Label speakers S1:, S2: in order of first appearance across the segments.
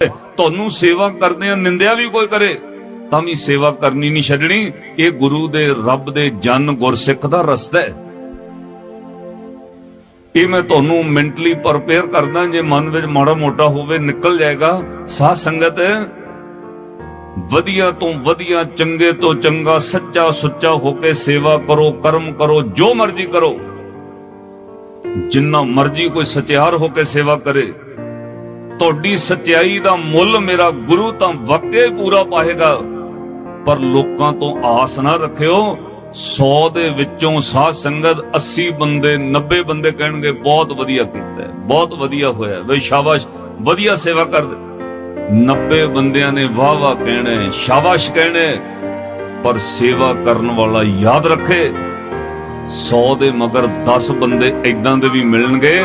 S1: ਤੁਹਾਨੂੰ ਸੇਵਾ ਕਰਦੇ ਆ, ਨਿੰਦਿਆ ਵੀ ਕੋਈ ਕਰੇ, ਤਾਂ ਵੀ ਸੇਵਾ ਕਰਨੀ ਨਹੀਂ ਛੱਡਣੀ। ਇਹ ਗੁਰੂ ਦੇ, ਰੱਬ ਦੇ ਜਨ ਗੁਰਸਿੱਖ ਦਾ ਰਸਤਾ ਹੈ। ਇਹ ਮੈਂ ਤੁਹਾਨੂੰ ਮੈਂਟਲੀ ਪ੍ਰਪੇਅਰ ਕਰਦਾ, ਜੇ ਮਨ ਵਿੱਚ ਮਾੜਾ ਮੋਟਾ ਹੋਵੇ, ਨਿਕਲ ਜਾਏਗਾ। ਸਾਧ ਸੰਗਤ, ਵਧੀਆ ਤੋਂ ਵਧੀਆ, ਚੰਗੇ ਤੋਂ ਚੰਗਾ, ਸੱਚਾ ਸੁੱਚਾ ਹੋ ਕੇ ਸੇਵਾ ਕਰੋ, ਕਰਮ ਕਰੋ, ਜੋ ਮਰਜ਼ੀ ਕਰੋ। ਜਿੰਨਾ ਮਰਜ਼ੀ ਕੋਈ ਸਚਿਆਰ ਹੋ ਕੇ ਸੇਵਾ ਕਰੇ। ਤੁਹਾਡੀ ਸਚਾਈ ਦਾ ਮੁੱਲ ਮੇਰਾ ਗੁਰੂ ਤਾਂ ਵਾਕਈ ਪੂਰਾ ਪਾਏਗਾ। ਪਰ ਲੋਕਾਂ ਤੋਂ ਆਸ ਨਾ ਰੱਖਿਓ 100 ਦੇ ਵਿੱਚੋਂ ਸਾਧ ਸੰਗਤ 80 ਬੰਦੇ 90 ਬੰਦੇ ਕਹਿਣਗੇ, ਬਹੁਤ ਵਧੀਆ ਕੀਤਾ ਬਹੁਤ ਵਧੀਆ ਹੋਇਆ ਵੇ ਸ਼ਾਬਾਸ਼, ਵਧੀਆ ਸੇਵਾ ਕਰਦੇ। 90 ਬੰਦਿਆਂ ਨੇ ਵਾਹ ਵਾਹ ਕਹਿਣੇ ਸ਼ਾਬਾਸ਼ ਕਹਿਣੇ ਪਰ ਸੇਵਾ ਕਰਨ ਵਾਲਾ ਯਾਦ ਰੱਖੇ। 100 ਦੇ ਮਗਰ 10 ਬੰਦੇ ਇਦਾਂ ਦੇ ਵੀ ਮਿਲਣਗੇ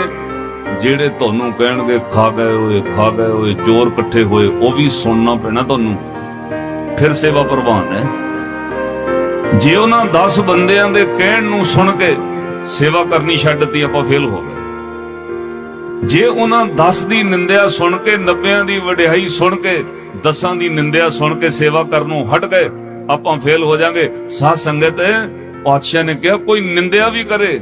S1: ਜਿਹੜੇ ਤੁਹਾਨੂੰ ਕਹਿਣਗੇ, ਖਾ ਗਏ ਹੋਏ, ਖਾ ਗਏ ਹੋਏ, ਚੋਰ ਇਕੱਠੇ ਹੋਏ, ਉਹ ਵੀ ਸੁਣਨਾ ਪੈਣਾ ਤੁਹਾਨੂੰ। ਫਿਰ ਸੇਵਾ ਪ੍ਰਵਾਨ ਹੈ। ਜੇ ਉਹਨਾਂ 10 ਬੰਦਿਆਂ ਦੇ ਕਹਿਣ ਨੂੰ ਸੁਣ ਕੇ ਸੇਵਾ ਕਰਨੀ ਛੱਡ ਆਪਾਂ ਫੇਲ ਹੋ ਗਏ। ਜੇ ਉਹਨਾਂ 10 ਦੀ ਨਿੰਦਿਆ ਸੁਣ ਕੇ 90 ਦੀ ਵਡਿਆਈ ਸੁਣ ਕੇ 10 ਦੀ ਨਿੰਦਿਆ ਸੁਣ ਕੇ ਸੇਵਾ ਕਰਨੋਂ ਹਟ ਗਏ, ਆਪਾਂ ਫੇਲ ਹੋ ਜਾਾਂਗੇ। ਸਾਧ ਸੰਗਤ, ਪਾਤਸ਼ਾਹ ਨੇ ਕਿਹਾ, ਕੋਈ ਨਿੰਦਿਆ ਵੀ ਕਰੇ।